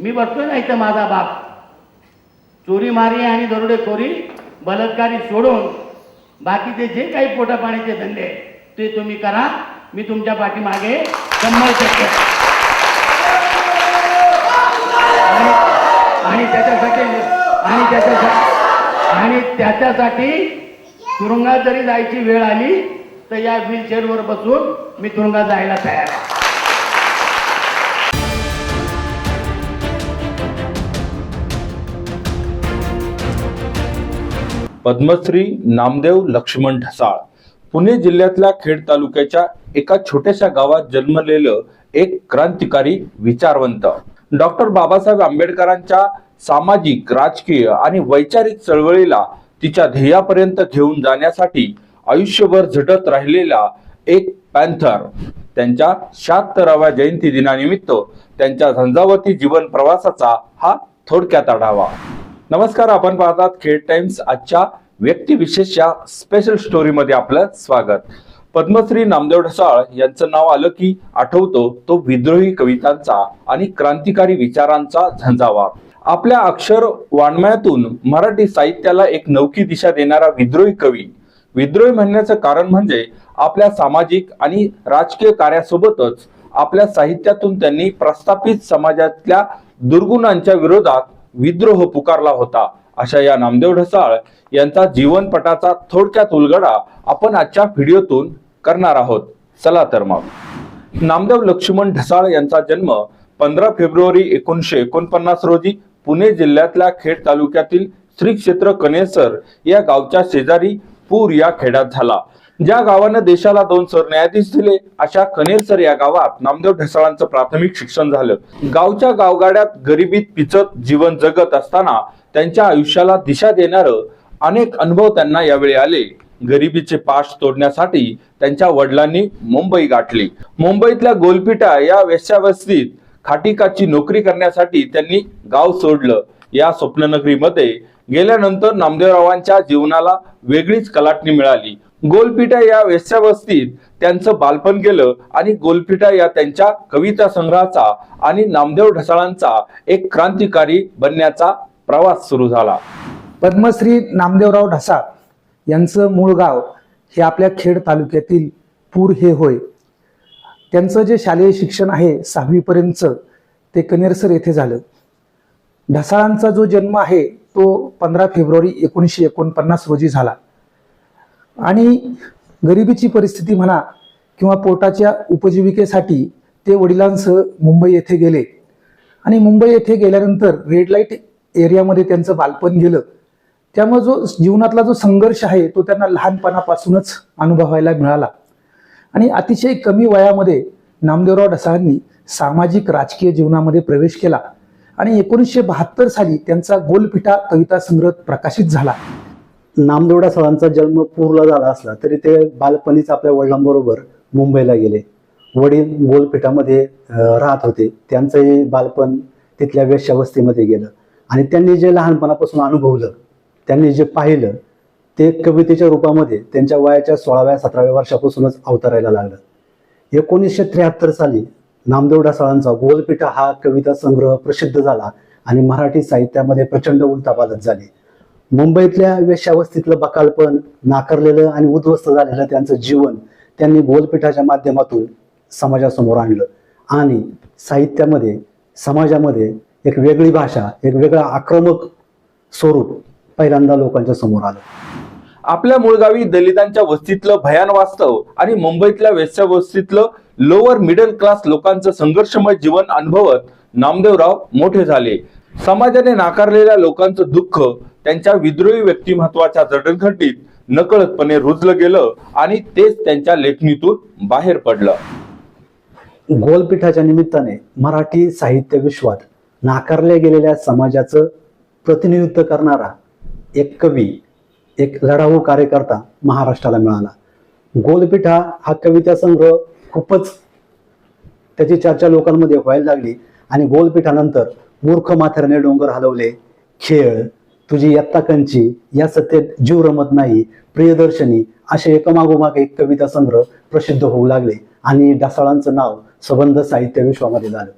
मी बघतोय ना इथं माझा बाप. चोरी मारी आणि दरोडेखोरी बलात्कारी सोडून बाकीचे जे काही पोटापाण्याचे धंदे ते तुम्ही करा. मी तुमच्या पाठीमागे शंभर टक्के. आणि- आणि त्याच्यासाठी आणि त्याच्यासाठी आणि त्याच्यासाठी तुरुंगात जरी जायची वेळ आली तर या व्हीलचेअरवर बसून मी तुरुंगात जायला तयार आहे. पद्मश्री नामदेव लक्ष्मण ढसाळ. पुणे जिल्ह्यातल्या खेड तालुक्याच्या एका छोट्याशा गावात जन्मलेलं एक क्रांतिकारी विचारवंत. डॉक्टर बाबासाहेब आंबेडकरांच्या सामाजिक राजकीय आणि वैचारिक चळवळीला तिच्या ध्येयापर्यंत घेऊन जाण्यासाठी आयुष्यभर झटत राहिलेला एक पॅन्थर. त्यांच्या शहात्तराव्या जयंती दिनानिमित्त त्यांच्या झंझावती जीवन प्रवासाचा हा थोडक्यात आढावा. नमस्कार आपण पाहतात खेड टाइम्स. आजच्या व्यक्तिविशेष स्पेशल स्टोरीमध्ये आपलं स्वागत. पद्मश्री नामदेव ढसाळ यांचं नाव आलं की आठवतो तो विद्रोही कवितांचा आणि क्रांतिकारी विचारांचा झंझावा. आपल्या अक्षर वाङ्मयातून मराठी साहित्याला एक नवकी दिशा देणारा विद्रोही कवी. विद्रोही म्हणण्याचं कारण म्हणजे आपल्या सामाजिक आणि राजकीय कार्यासोबतच आपल्या साहित्यातून त्यांनी प्रस्थापित समाजातल्या दुर्गुणांच्या विरोधात विद्रोह पुकारला होता. अशा या नामदेव ढसाळ यांचा जीवनपटाचा थोडक्यात उलगडा आपण आजच्या व्हिडिओतून करणार आहोत. चला तर मग. नामदेव लक्ष्मण ढसाळ यांचा जन्म पंधरा फेब्रुवारी एकोणीसशे एकोणपन्नास रोजी पुणे जिल्ह्यातल्या खेड तालुक्यातील श्री क्षेत्र कनेसर या गावच्या शेजारी पूर या खेड्यात झाला. ज्या गावानं देशाला दोन सरन्यायाधीश दिले अशा कनेरसर या गावात नामदेव ढसाळांचं प्राथमिक शिक्षण झालं. गावच्या गावगाड्यात गरिबीत पिचत जीवन जगत असताना त्यांच्या आयुष्याला दिशा देणारं अनेक अनुभव त्यांना यावेळी आले. गरिबीचे पाश तोडण्यासाठी त्यांच्या वडिलांनी मुंबई गाठली. मुंबईतल्या गोलपिटा या वेश्यावस्तीत खाटीकाची नोकरी करण्यासाठी त्यांनी गाव सोडलं. या स्वप्ननगरीमध्ये गेल्यानंतर नामदेवरावांच्या जीवनाला वेगळीच कलाटणी मिळाली. गोलपिटा या वेश्यावस्तीत त्यांचं बालपण गेलं आणि गोलपिटा या त्यांच्या कविता संग्रहाचा आणि नामदेव ढसाळांचा एक क्रांतिकारी बनण्याचा प्रवास सुरू झाला. पद्मश्री नामदेवराव ढसाळ यांचं मूळ गाव हे आपल्या खेड तालुक्यातील पूर हे होय. त्यांचं जे शालेय शिक्षण आहे सहावीपर्यंतचं ते कनेरसर येथे झालं. ढसाळांचा जो जन्म आहे तो पंधरा फेब्रुवारी एकोणीसशे एकोणपन्नास रोजी झाला. आणि गरिबीची परिस्थिती म्हणा किंवा पोटाच्या उपजीविकेसाठी ते वडिलांसह मुंबई येथे गेले. आणि मुंबई येथे गेल्यानंतर रेड लाइट एरियामध्ये त्यांचं बालपण गेलं. त्यामुळे जो जीवनातला जो संघर्ष आहे तो त्यांना लहानपणापासूनच अनुभवायला मिळाला. आणि अतिशय कमी वयामध्ये नामदेवराव ढसाळांनी सामाजिक राजकीय जीवनामध्ये प्रवेश केला. आणि एकोणीसशे बहात्तर साली त्यांचा गोलपिठा कविता संग्रह प्रकाशित झाला. नामदेवडा सरांचा जन्म पूरला झाला असला तरी ते बालपणीच आपल्या वडिलांबरोबर मुंबईला गेले. वडील गोलपीठामध्ये राहत होते. त्यांचंही बालपण तिथल्या वेश्यावस्थेमध्ये गेलं. आणि त्यांनी जे लहानपणापासून अनुभवलं त्यांनी जे पाहिलं ते कवितेच्या रूपामध्ये त्यांच्या वयाच्या सोळाव्या सतराव्या वर्षापासूनच अवतरायला लागलं. एकोणीसशे त्र्याहत्तर साली नामदेव ढसाळांचा गोलपीठा हा कविता संग्रह प्रसिद्ध झाला आणि मराठी साहित्यामध्ये प्रचंड उलथापालत झाली. मुंबईतल्या वेश्यावस्थेतलं बकालपण नाकारलेलं आणि उद्ध्वस्त झालेलं त्यांचं जीवन त्यांनी गोलपीठाच्या माध्यमातून समाजासमोर आणलं. आणि साहित्यामध्ये समाजामध्ये एक वेगळी भाषा एक वेगळा आक्रमक स्वरूप पहिल्यांदा लोकांच्या समोर आलं. आपल्या मूळगावी दलितांच्या वस्तीतलं भयान वास्तव आणि मुंबईतल्या वेश्यावस्तीतलं लोअर मिडल क्लास लोकांचं संघर्षमय जीवन अनुभवत नामदेवराव मोठे झाले. समाजाने नाकारलेल्या लोकांचं दुःख त्यांच्या विद्रोही व्यक्तिमत्वाच्या जडणघडीत नकळतपणे रुजलं गेलं आणि तेच त्यांच्या लेखणीतून बाहेर पडलं. गोलपीठाच्या निमित्ताने मराठी साहित्य विश्वात नाकारल्या गेलेल्या समाजाचं प्रतिनिधित्व करणारा एक कवी एक लढाऊ कार्यकर्ता महाराष्ट्राला मिळाला. गोलपीठा हा कविता संग्रह खूपच त्याची चर्चा लोकांमध्ये व्हायला लागली आणि गोलपीठानंतर मूर्ख माथ्याने डोंगर हलवले खेळ तुझी यत्ता कंची या सत्तेत जीव रमत नाही प्रियदर्शनी असे एकामागोमाग एक कविता संग्रह प्रसिद्ध होऊ लागले आणि डासाळांचं नाव सबंध साहित्य विश्वामध्ये झालं.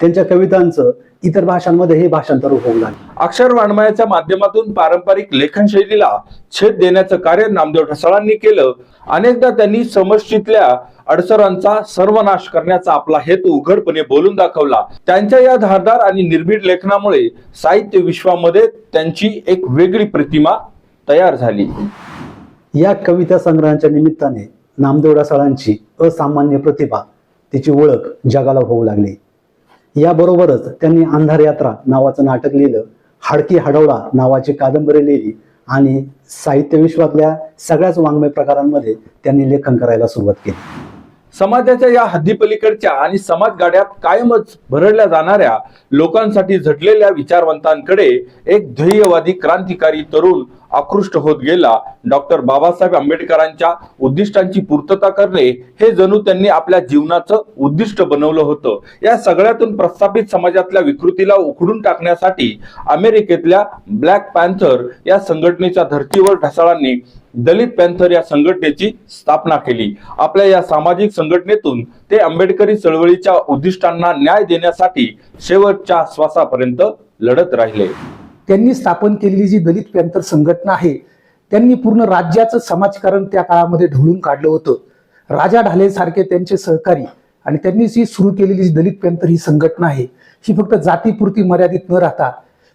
त्यांच्या कवितांचं इतर भाषांमध्येही भाषांतर होऊ लागले. अक्षर वाङ्मयाच्या माध्यमातून पारंपरिक लेखनशैलीला छेद देण्याचं कार्य नामदेव ढसाळांनी केलं. अनेकदा त्यांनी समष्टीतल्या अडसरांचा सर्वनाश करण्याचा आपला हेतू उघडपणे बोलून दाखवला. त्यांच्या या धारदार आणि निर्भीड लेखनामुळे साहित्य विश्वामध्ये त्यांची एक वेगळी प्रतिमा तयार झाली. या कविता संग्रहाच्या निमित्ताने नामदेव ढसाळांची असामान्य प्रतिभा तिची ओळख जगाला होऊ लागली. याबरोबरच त्यांनी अंधार यात्रा नावाचं नाटक लिहिलं हाडकी हाडवडा नावाची कादंबरी लिहिली आणि साहित्य विश्वातल्या सगळ्याच वाङ्मय प्रकारांमध्ये त्यांनी लेखन करायला सुरुवात केली. समाजाच्या या हद्दीपलीकडच्या आणि समाज गाड्यात कायमच भरडल्या जाणाऱ्या लोकांसाठी झटलेल्या विचारवंतांकडे एक ध्येयवादी क्रांतिकारी तरुण आकृष्ट होत गेला. डॉक्टर बाबासाहेब आंबेडकरांच्या उद्दिष्टांची पूर्तता करणे हे जणू त्यांनी आपल्या जीवनाचं उद्दिष्ट बनवलं होतं. या सगळ्यातून प्रस्थापित समाजातल्या विकृतीला उखडून टाकण्यासाठी अमेरिकेतल्या ब्लॅक पॅन्थर या संघटनेच्या धर्तीवर ढसाळांनी दलित पॅन्थर या संघटनेची स्थापना केली. आपल्या या सामाजिक संघटनेतून ते आंबेडकरी चळवळीच्या उद्दिष्टांना न्याय देण्यासाठी शेवटच्या श्वासापर्यंत लढत राहिले. त्यांनी स्थापन केलेली जी दलित पॅन्थर संघटना आहे त्यांनी पूर्ण राज्याचं समाजकारण त्या काळामध्ये ढवळून काढलं होतं. राजा ढालेसारखे त्यांचे सहकारी आणि त्यांनी जी सुरू केलेली जी दलित पॅन्थर ही संघटना आहे ही फक्त जातीपुरती मर्यादित न राहता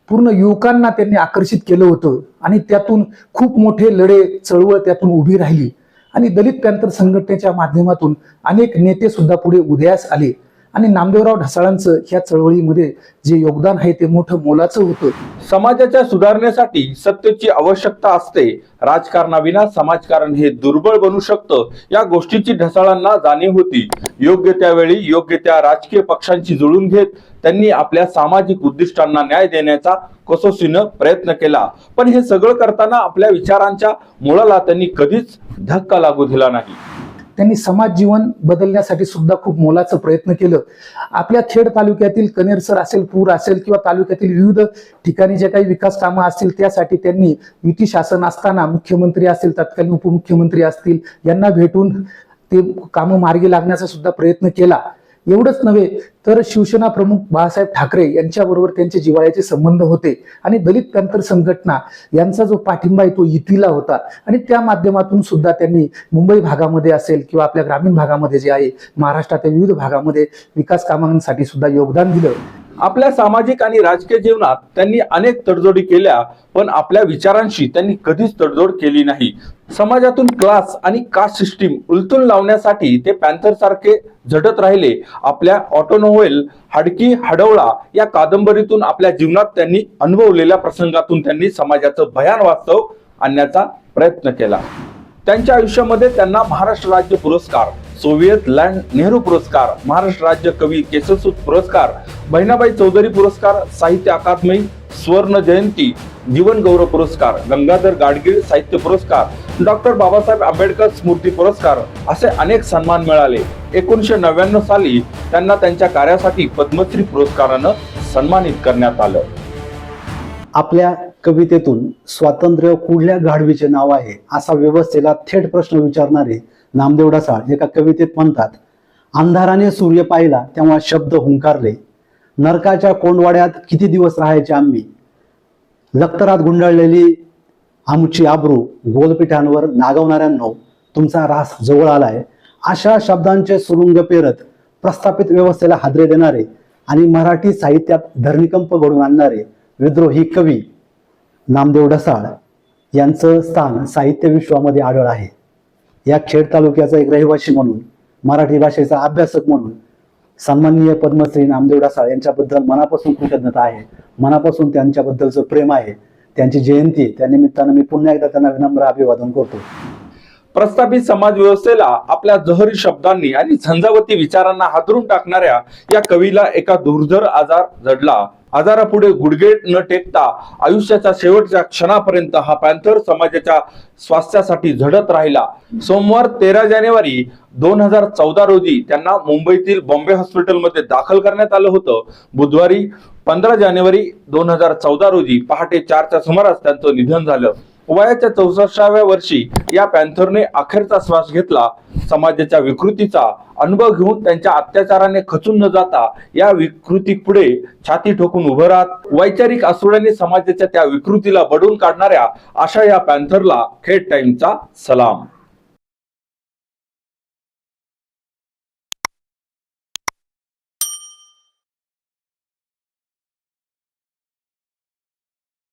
पूर्ण युवकांना त्यांनी आकर्षित केलं होतं आणि त्यातून खूप मोठे लढे चळवळ त्यातून उभी राहिली. आणि दलित पॅन्थर संघटनेच्या माध्यमातून अनेक नेते सुद्धा पुढे उदयास आले. आणि नामदेवराव ढसाळांचं ह्या चळवळीमध्ये जे योगदान आहे ते मोठं मोलाचं होतं. समाजाच्या सुधारणेसाठी सत्तेची आवश्यकता असते. राजकारणाविना समाजकारण हे दुर्बळ बनू शकतं. या गोष्टीची ढसाळांना जाणीव होती. योग्य त्यावेळी योग्य त्या राजकीय पक्षांशी जुळून घेत त्यांनी आपल्या सामाजिक उद्दिष्टांना न्याय देण्याचा कसोशीनं प्रयत्न केला. पण हे सगळं करताना आपल्या विचारांच्या मुळाला त्यांनी कधीच धक्का लागू दिला नाही. त्यांनी समाज जीवन बदलण्यासाठी सुद्धा खूप मोलाचं प्रयत्न केलं. आपल्या खेड तालुक्यातील कनेरसर असेल पूर असेल किंवा तालुक्यातील विविध ठिकाणी जे काही विकास कामं असतील त्यासाठी त्यांनी युती शासन असताना मुख्यमंत्री असतील तत्कालीन उपमुख्यमंत्री असतील यांना भेटून ते कामं मार्गी लागण्याचा सुद्धा प्रयत्न केला. एवढंच नव्हे तर शिवसेना प्रमुख बाळासाहेब ठाकरे यांच्याबरोबर त्यांचे जिवाळ्याचे संबंध होते आणि दलित पॅन्थर संघटना यांचा जो पाठिंबा आहे तो युतीला होता. आणि त्या माध्यमातून सुद्धा त्यांनी मुंबई भागामध्ये असेल किंवा आपल्या ग्रामीण भागामध्ये जे आहे महाराष्ट्रातील विविध भागामध्ये विकास कामांसाठी सुद्धा योगदान दिलं. आपल्या सामाजिक आणि राजकीय जीवनात त्यांनी अनेक तडजोडी केल्या पण आपल्या विचारांशी त्यांनी कधीच तडजोड केली नाही. समाजातून क्लास आणि कास्ट सिस्टीम उलटून लावण्यासाठी ते पॅन्थर सारखे झटत राहिले. आपल्या ऑटोनोवेल हडकी हडवळा या कादंबरीतून आपल्या जीवनात त्यांनी अनुभवलेल्या प्रसंगातून त्यांनी समाजाचं भयान वास्तव आणण्याचा प्रयत्न केला. त्यांच्या आयुष्यामध्ये त्यांना महाराष्ट्र राज्य पुरस्कार सोव्हिएत लँड नेहरू पुरस्कार महाराष्ट्र राज्य कवी केसरसूत पुरस्कार बहिणाबाई चौधरी पुरस्कार साहित्य अकादमी स्वर्ण जयंती जीवन गौरव पुरस्कार गंगाधर गाडगीळ साहित्य पुरस्कार डॉक्टर बाबासाहेब आंबेडकर स्मृती पुरस्कार असे अनेक सन्मान मिळाले. एकोणीसशे नव्याण्णव साली त्यांना त्यांच्या कार्यासाठी पद्मश्री पुरस्कारानं सन्मानित करण्यात आलं. आपल्या कवितेतून स्वातंत्र्य कुठल्या गाढवीचे नाव आहे असा व्यवस्थेला थेट प्रश्न विचारणारे नामदेव ढसाळ एका कवितेत म्हणतात अंधाराने सूर्य पाहिला तेव्हा शब्द हुंकारले. नरकाच्या कोंडवाड्यात किती दिवस राहायचे आम्ही? लक्तरात गुंडाळलेली आमची आबरू गोलपिठांवर नागवणाऱ्यांनो तुमचा रास जवळ आलाय. अशा शब्दांचे सुरुंग पेरत प्रस्थापित व्यवस्थेला हादरे देणारे आणि मराठी साहित्यात धरणीकंप घडून आणणारे विद्रोही कवी नामदेव ढसाळ यांचं स्थान साहित्य विश्वामध्ये आढळ आहे. या खेड तालुक्याचा एक रहिवासी म्हणून मराठी भाषेचा अभ्यासक म्हणून सन्माननीय पद्मश्री नामदेव डासाळ यांच्याबद्दल मनापासून कृतज्ञता आहे. मनापासून त्यांच्याबद्दलचं प्रेम आहे. त्यांची जयंती त्या निमित्तानं मी पुन्हा एकदा त्यांना विनम्र अभिवादन करतो. प्रस्थापित समाज व्यवस्थेला आपल्या जहरी शब्दांनी आणि झंझावती विचारांना हादरून टाकणाऱ्या या कवीला एका दुर्धर आजार जडला. आजारापुढे गुडघे न टेकता आयुष्याच्या शेवटच्या क्षणापर्यंत हा पॅन्थर समाजाच्या स्वास्थ्यासाठी झडत राहिला. सोमवार तेरा जानेवारी दोन हजार चौदा रोजी त्यांना मुंबईतील बॉम्बे हॉस्पिटलमध्ये दाखल करण्यात आलं होतं. बुधवारी पंधरा जानेवारी दोन हजार चौदा रोजी पहाटे चारच्या सुमारास त्यांचं निधन झालं. वयाच्या चौसष्टाव्या वर्षी या पॅन्थरने अखेरचा श्वास घेतला. समाजाच्या विकृतीचा अनुभव घेऊन त्यांच्या अत्याचाराने खचून न जाता या विकृती पुढे छाती ठोकून उभं राहत वैचारिक असुराने समाजाच्या त्या विकृतीला बडून काढणाऱ्या अशा या पॅन्थरला खेड टाइमचा सलाम.